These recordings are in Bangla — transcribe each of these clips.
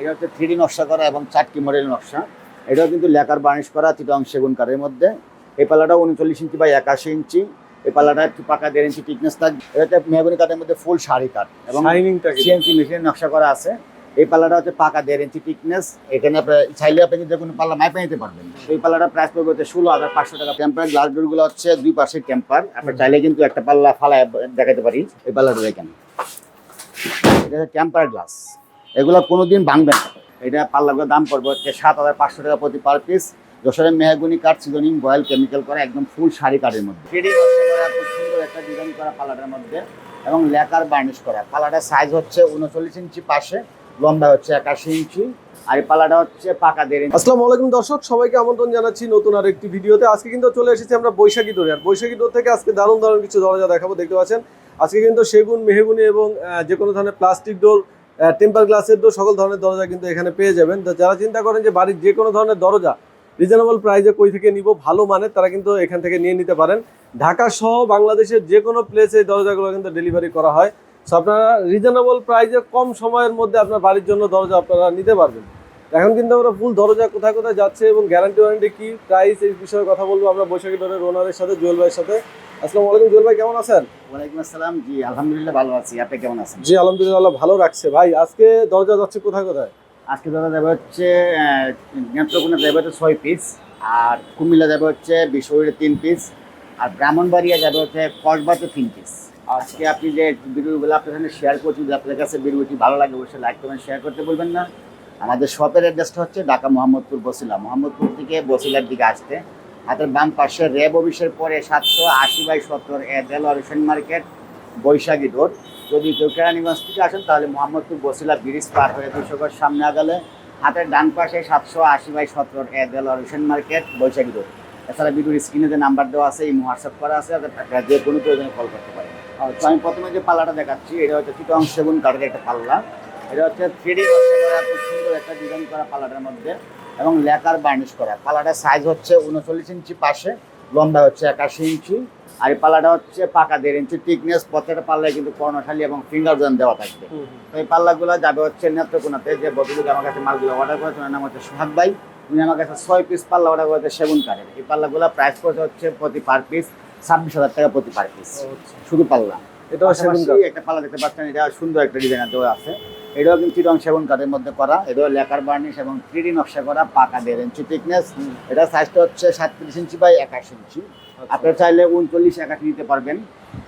এটা হচ্ছে থ্রি নকশা করা এবং চারটি মডেল নকশা। এটাও কিন্তু লেকার বার্নিশ করা চিটং সেগুন কাঠের মধ্যে। এই পাল্লাটা উনচল্লিশ ইঞ্চি বা একাশি ইঞ্চি। এই পাল্লাটা একটু পাকা দেড় ইঞ্চি টিকনেস থাকবে এটা হচ্ছে মেহগুনি কাঠের মধ্যে ফুল শাড়ি কাঠ এবং সিএনসি মেশিনের নকশা করা আছে। এই পাল্লাটা হচ্ছে পাকা দেড় ইঞ্চি টিকনেস এখানে আপনার চাইলে আপনি যে কোনো পাল্লা মাইপে নিতে পারবেন। এই পাল্লাটা প্রাইস পড়বে হচ্ছে ষোলো হাজার পাঁচশো টাকা। টেম্পার গ্লাস ডোরগুলো হচ্ছে দুই পাশে টেম্পার আপনার চাইলে কিন্তু একটা পাল্লা ফালা দেখাতে পারি। এই পাল্লাটা দেখেন। এটা হচ্ছে টেম্পার গ্লাস এগুলো কোনোদিন ভাঙবে না। এটা পাল্লাগুলোর দাম পড়বে হচ্ছে সাত হাজার পাঁচশো টাকা প্রতি পার পিস যশোরের মেহগুনি কাঠ, সিজনিং বয়েল কেমিক্যাল করা একদম ফুল শাড়ি কাঠের মধ্যে। খুব সুন্দর একটা ডিজাইন করা পাল্লাটার মধ্যে এবং লেকার বার্নিশ করা। পাল্লাটার সাইজ হচ্ছে উনচল্লিশ ইঞ্চি পাশে, লম্বা হচ্ছে একাশি ইঞ্চি। আর এই পাল্লাটা হচ্ছে পাকা দেড় আসসালামু আলাইকুম দর্শক, সবাইকে আমন্ত্রণ জানাচ্ছি নতুন আর একটি ভিডিওতে। আজকে কিন্তু চলে এসেছি আমরা বৈশাখী ডোরে আর বৈশাখী দোর থেকে আজকে দারুণ দারুণ কিছু দরজা দেখাবো, দেখতে পাচ্ছেন? আজকে কিন্তু সেগুন, মেহেগুনি এবং যে কোনো ধরনের প্লাস্টিক ডোর টেম্পার গ্লাসের তো সকল ধরনের দরজা কিন্তু এখানে পেয়ে যাবেন। তো যারা চিন্তা করেন যে বাড়ির যে কোনো ধরনের দরজা রিজনেবল প্রাইসে কই থেকে নিব, ভালো মানের তারা কিন্তু এখান থেকে নিয়ে নিতে পারেন। ঢাকা সহ বাংলাদেশের যে কোনো প্লেসে দরজাগুলো কিন্তু ডেলিভারি করা হয়। সো আপনারা রিজনেবল প্রাইসে কম সময়ের মধ্যে আপনার বাড়ির জন্য দরজা আপনারা নিতে পারবেন। এখন কিন্তু আমরা ফুল দরজা কোথায় কোথায় যাচ্ছে এবং গ্যারান্টি ওয়ারেন্টি কি প্রাইস এই বিষয়ে কথা বলব আমরা বৈশাখী ডোরের ওনারের সাথে জুয়েল ভাইয়ের সাথে। আসসালামু আলাইকুম জুয়েল ভাই কেমন আছেন? ওয়ালাইকুম আসসালাম। জি আলহামদুলিল্লাহ ভালো আছি। আপনি কেমন আছেন? জি আলহামদুলিল্লাহ ভালো রাখছে। ভাই আজকে দরজা যাচ্ছে কোথায় কোথায়? আজকে যাবে হচ্ছে নেত্রকোনা যাবে হচ্ছে ছয় পিস আর কুমিল্লা যাবে হচ্ছে তিন পিস আর ব্রাহ্মণবাড়িয়া যাবে হচ্ছে কসবাতে তিন পিস আজকে আপনি যে ভিডিওগুলো আপনার সাথে শেয়ার করছেন যদি আপনাদের কাছে ভিডিওটি ভালো লাগে অবশ্যই লাইক কমেন্ট শেয়ার করতে বলবেন না। আমাদের শপের অ্যাড্রেসটা হচ্ছে ঢাকা মোহাম্মদপুর বসিলা। মোহাম্মদপুর থেকে বসিলার দিকে আসতে। হাতের বাম পাশে র্যাব অফিসের পরে সাতশো আশি বাই সত্তর অরিশন মার্কেট বৈশাখী রোড। যদি কেউ কেরানীগঞ্জ থেকে আসেন, তাহলে মোহাম্মদপুর বসিলা ব্রিজ পার হয়ে দুশো গজ সামনে আগালে হাতের ডান পাশে সাতশো আশি বাই সত্তর অরিশন মার্কেট বৈশাখী রোড। এছাড়া ভিডিওর স্ক্রিনে যে নাম্বার দেওয়া আছে এই হোয়াটসঅ্যাপ করা আছে যে কোনো প্রয়োজনে কল করতে পারে আমি প্রথমে যে পাল্লাটা দেখাচ্ছি, এটা হচ্ছে চিটং সেগুন কাঠের একটা পাল্লা। এটা হচ্ছে থ্রিডি করা খুব সুন্দর একটা ডিজাইন করা পাল্লাটার মধ্যে এবং লেকার বার্নিশ করা। পাল্লাটার সাইজ হচ্ছে উনচল্লিশ ইঞ্চি পাশে লম্বা হচ্ছে একাশি ইঞ্চি আর এই পাল্লাটা হচ্ছে পাকা দেড় ইঞ্চি টিকনেস প্রত্যেকটা পাল্লায় কিন্তু কর্ণশালী এবং ফিঙ্গার জোন দেওয়া থাকবে। তো এই পাল্লাগুলো যাবে হচ্ছে নেত্রকোনাতে যে বদলুক আমার কাছে মালগুলো অর্ডার করেছে ওনার নাম হচ্ছে সোহাগ ভাই। উনি আমার কাছে ছয় পিস পাল্লা অর্ডার করেছে সেগুন কাঠের এই পাল্লাগুলো প্রাইস পড়ছে হচ্ছে প্রতি পার পিস ছাব্বিশ হাজার টাকা প্রতি পার পিস শুধু পাল্লা। এটা সেগুন পাশাপাশি একটা পাল্লা দেখতে পাচ্ছেন এটা সুন্দর একটা ডিজাইন দেওয়া আছে। এটাও কিন্তু চিরং সেগুন কাঠের মধ্যে করা এটাও লেকার বার্নিশ এবং থ্রি নকশা করা পাকা দেড় ইঞ্চি থিকনেস এটা সাইজটা হচ্ছে সাতত্রিশ ইঞ্চি বাই একাশ ইঞ্চি আপনি চাইলে উনচল্লিশ একাশি নিতে পারবেন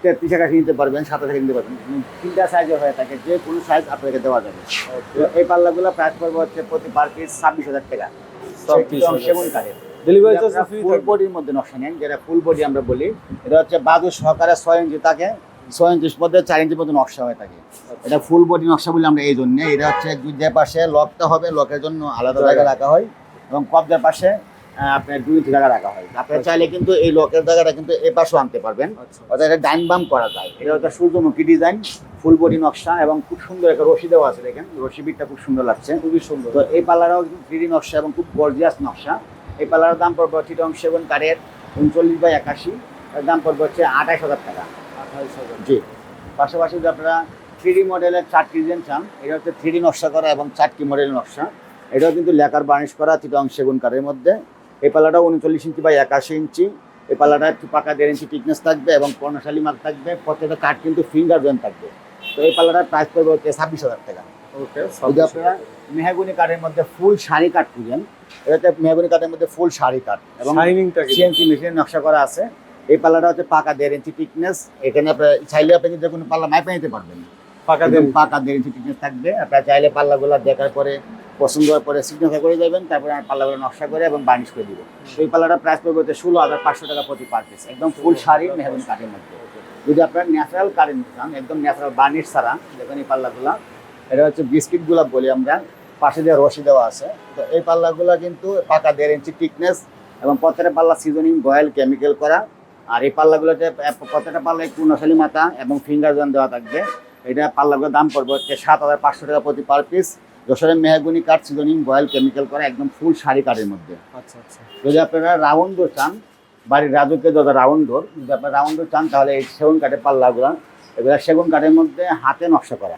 তেত্রিশ একাশি নিতে পারবেন সাতাশ নিতে পারবেন। তিনটা সাইজে হয়ে থাকে যে কোনো সাইজ আপনাকে দেওয়া যাবে। এই পাল্লাগুলো প্রাইস পড়বে হচ্ছে প্রতি পার পিস ছাব্বিশ হাজার টাকা। সেগুন কাঠের। ডেলিভারি চার্জ ফুল বডির মধ্যে নকশা নেন যেটা ফুল বডি আমরা বলি। এটা হচ্ছে বাদু সহকারে ছয় ইঞ্চি থাকে ছয় ইঞ্চির মধ্যে চার ইঞ্চির মধ্যে নকশা হয়ে থাকে। এটা ফুল বডি নকশা বলি আমরা এই জন্য এটা হচ্ছে দুই যে পাশে লকটা হবে লকের জন্য আলাদা জায়গা রাখা হয় এবং কবজার পাশে আপনার দুই ইঞ্চি জায়গা রাখা হয়। আপনার চাইলে কিন্তু এই লকের জায়গাটা কিন্তু এ পাশেও আনতে পারবেন। আচ্ছা। অর্থাৎ এটা ডাইন বাম করা যায়। এটা হচ্ছে সূর্যমুখী ডিজাইন ফুল বডি নকশা এবং খুব সুন্দর একটা রশি দেওয়া আছে দেখেন। রশি বিটটা খুব সুন্দর লাগছে। খুবই সুন্দর। তো এই পার্লারও কিন্তু থ্রি নকশা এবং খুব গর্জিয়াস নকশা। এই পার্লারের দাম পড়বে চিটং সেগুন কাঠের উনচল্লিশ বাই একাশি। এর দাম পড়বে হচ্ছে আঠাশ হাজার টাকা। আঠাইশ হাজার। জি। পাশাপাশি যদি আপনারা থ্রি মডেলের চারটি ডিজাইন চান এটা হচ্ছে থ্রি নকশা করা এবং চারটি মডেলের নকশা। এটাও কিন্তু লেকার বার্নিশ করা চিটং সেগুন কাঠের মধ্যে। এই পাল্লাটা উনচল্লিশ ইঞ্চি বাই একাশি ইঞ্চি। এই পাল্লাটা একটু পাকা দেড় ইঞ্চি টিকনেস থাকবে এবং পর্ণশালী মার্ক থাকবে। প্রত্যেকটা কাঠ কিন্তু ফিঙ্গার জয়েন থাকবে। তো এই পাল্লাটার প্রাইস পড়বে হচ্ছে ছাব্বিশ হাজার টাকা। যদি আপনারা মেহাগুনি কাঠের মধ্যে ফুল শাড়ি কাঠ খুঁজেন এটাতে মেহাগুনি কাঠের মধ্যে ফুল শাড়ি কাঠ এবং সিএনসি মেশিনের নকশা করা আছে। এই পাল্লাটা হচ্ছে পাকা দেড় ইঞ্চি টিকনেস এখানে আপনার চাইলে আপনি যে কোনো পাল্লা মাইপে নিতে পারবেন। একদম দেন পাকা দেড় ইঞ্চি টিকনেস থাকবে। আপনার চাইলে পাল্লাগুলো দেখার পরে পছন্দ হওয়ার পরে সিগনেচার করে যাবেন। তারপরে আমি পাল্লাগুলো নকশা করে এবং বার্নিশ করে দিব। এই পাল্লাটা প্রাইস পড়বে হচ্ছে ষোলো হাজার পাঁচশো টাকা প্রতি পার পিস একদম ফুল শাড়ি মেহাগুনি কাঠের মধ্যে। যদি আপনার ন্যাচারাল কারেন্ট নিতে চান একদম ন্যাচারাল বার্নিশ ছাড়া দেখুন এই পাল্লাগুলো। এটা হচ্ছে বিস্কিট গোলাপ বলি আমরা। পাশে দিয়ে রশি দেওয়া আছে। তো এই পাল্লাগুলো কিন্তু পাকা দেড় ইঞ্চি টিকনেস এবং প্রত্যেকটা পাল্লা সিজনিং বয়েল কেমিক্যাল করা। আর এই পাল্লাগুলোতে প্রত্যেকটা পাল্লায় পূর্ণশালী মাথা এবং ফিঙ্গার জন দেওয়া থাকবে। এটা পাল্লাগুলোর দাম পড়বে হচ্ছে সাত হাজার পাঁচশো টাকা প্রতি পার পিস যশোরের মেহগুনি কাঠ সিজনিং বয়েল কেমিক্যাল করা একদম ফুল শাড়ি কাঠের মধ্যে। আচ্ছা আচ্ছা। যদি আপনারা রাউন্ড ডোর চান বাড়ির রাজুকে যত রাউন্ড ডোর যদি আপনারা রাউন্ড ডোর চান তাহলে এই সেগুন কাঠের পাল্লাগুলো এগুলো সেগুন কাঠের মধ্যে হাতে নকশা করা।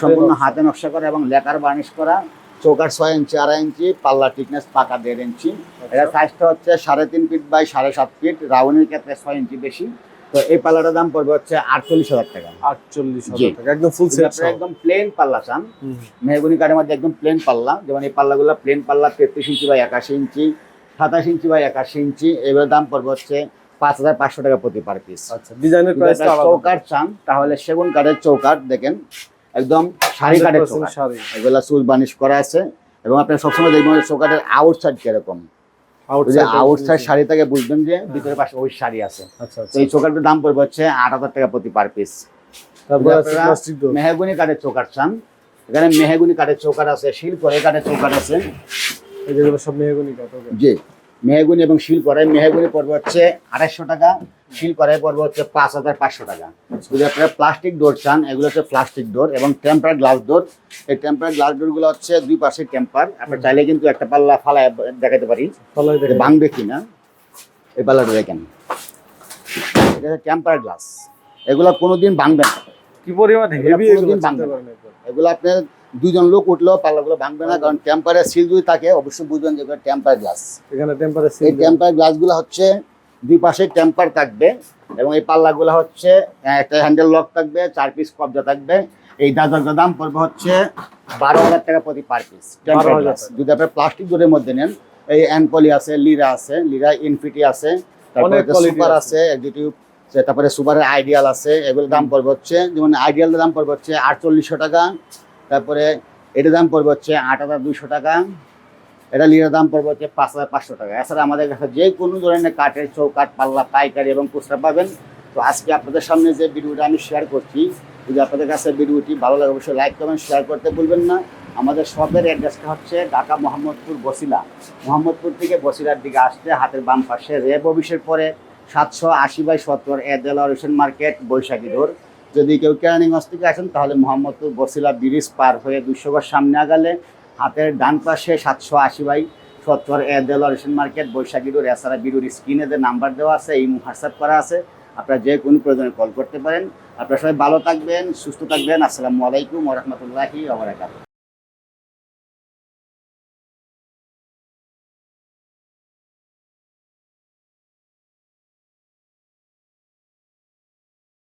সম্পূর্ণ হাতে নকশা করা এবং লেকার বার্নিশ করা চৌকার ছয় ইঞ্চি আড়াই ইঞ্চি পাল্লা টিকনেস পাকা দেড় ইঞ্চি। এটা সাইজটা হচ্ছে সাড়ে তিন ফিট বাই সাড়ে সাত ফিট রাউন্ডের ক্ষেত্রে ছয় ইঞ্চি বেশি। তো এই পাল্লাটার দাম পড়বে হচ্ছে আটচল্লিশ হাজার টাকা। আটচল্লিশ হাজার টাকা একদম ফুল সেট একদম প্লেন পাল্লা চান। মেহগুনি কাঠের মধ্যে একদম প্লেন পাল্লা। যেমন এই পাল্লাগুলো প্লেন পাল্লা তেত্রিশ ইঞ্চি বাই একাশি ইঞ্চি সাতাশ ইঞ্চি বাই একাশি ইঞ্চি। এগুলোর দাম পড়বে হচ্ছে পাঁচ হাজার পাঁচশো টাকা প্রতি পার পিস আচ্ছা ডিজাইনের চৌকাট চান তাহলে সেগুন কাঠের চৌকাট দেখেন। একদম শাড়ি কাঠের 100% চৌকাট এগুলা সুচ বানিশ করা আছে। এবং আপনারা সবসময় দেখবেন চৌকাটের আউট সাইড কীরকম। আউটসাইড শাড়ি থেকে বুঝবেন যে ভিতরে পাশে ওই শাড়ি আছে। আচ্ছা আচ্ছা এই চৌকাটের দাম পড়বে হচ্ছে আট হাজার টাকা প্রতি পার পিস মেহগুনি কাঠের চৌকাট চান এখানে মেহগুনি কাঠের চৌকাট আছে শিল করে কাঠের চৌকাট আছে। এই সব মেহগনি কাঠ জি। মেহগুনি এবং শিল করে মেহগুনি পড়বে হচ্ছে আড়াইশো টাকা শিল করে পড়বে হচ্ছে পাঁচ হাজার পাঁচশো টাকা। যদি আপনারা প্লাস্টিক ডোর চান এগুলো হচ্ছে প্লাস্টিক ডোর এবং টেম্পার গ্লাস ডোর এই টেম্পার গ্লাস ডোরগুলো হচ্ছে দুই পাশে টেম্পার। আপনার চাইলে কিন্তু একটা পাল্লা ফালায় দেখাতে পারি। ভাঙবে কিনা এই পাল্লাটা দেখেন। এটা টেম্পার গ্লাস। এগুলো কোনোদিন ভাঙবে না। কি পরিমাণ না। এগুলো আপনার দুজন লোক উঠলেও পাল্লাগুলো ভাঙবে না কারণ টেম্পারের সিল যদি থাকে অবশ্যই বুঝবেন যে টেম্পার গ্লাস এখানে টেম্পারেচার এই টেম্পার গ্লাসগুলো হচ্ছে দুই পাশে টেম্পার থাকবে এবং এই পাল্লাগুলো হচ্ছে একটা হ্যান্ডেল লক থাকবে চার পিস কবজা থাকবে এই দাদার দাম পড়বে হচ্ছে বারো হাজার টাকা প্রতি পার পিস টেম্পার 12,000 গ্লাস টাকা। যদি আপনার প্লাস্টিক ডোরের মধ্যে নেন এই অ্যানপলি আছে লিরা আছে লিরা ইনফিটি আছে তারপরে সুপার আছে। আছে এক্সিকিউটিভ তারপরে সুপারের আইডিয়াল আছে এগুলোর দাম পড়বে হচ্ছে যেমন আইডিয়ালের দাম পড়বে হচ্ছে আটচল্লিশশো টাকা তারপরে এটার দাম পড়বে হচ্ছে আট হাজার দুশো টাকা। এটা লিরার দাম পড়বে হচ্ছে পাঁচ হাজার পাঁচশো টাকা। এছাড়া আমাদের কাছে যে কোনো ধরনের কাঠের চৌকাঠ, পাল্লা, পাইকারি এবং খুচরা পাবেন। তো আজকে আপনাদের সামনে যে ভিডিওটা আমি শেয়ার করছি, যদি আপনাদের কাছে ভিডিওটি ভালো লাগে, অবশ্যই লাইক করবেন শেয়ার করতে ভুলবেন না। আমাদের শপের অ্যাড্রেসটা হচ্ছে ঢাকা মোহাম্মদপুর বসিলা। মোহাম্মদপুর থেকে বসিলার দিকে আসতে হাতের বাম পাশে রেব অফিসের পরে সাতশো আশি বাই সত্তর এদেলা রেশন মার্কেট, বৈশাখী রোড। যদি কেউ কেরানীগঞ্জ থেকে আসেন, তাহলে মোহাম্মদপুর বসিলা ব্রিজ পার হয়ে দুশো সামনে আগালে হাতের ডান পাশে সাতশো আশি বাই সত্তর A ration market, Baishakhi road, এছাড়া বিরুর স্ক্রিনে যে নাম্বার দেওয়া আছে, এই হোয়াটসঅ্যাপ করা আছে। আপনারা যে কোনো প্রয়োজনে কল করতে পারেন। আপনারা সবাই ভালো থাকবেন, সুস্থ থাকবেন। আসসালামু আলাইকুম ওরহমতুল্লাহি ওবরাকাতুহু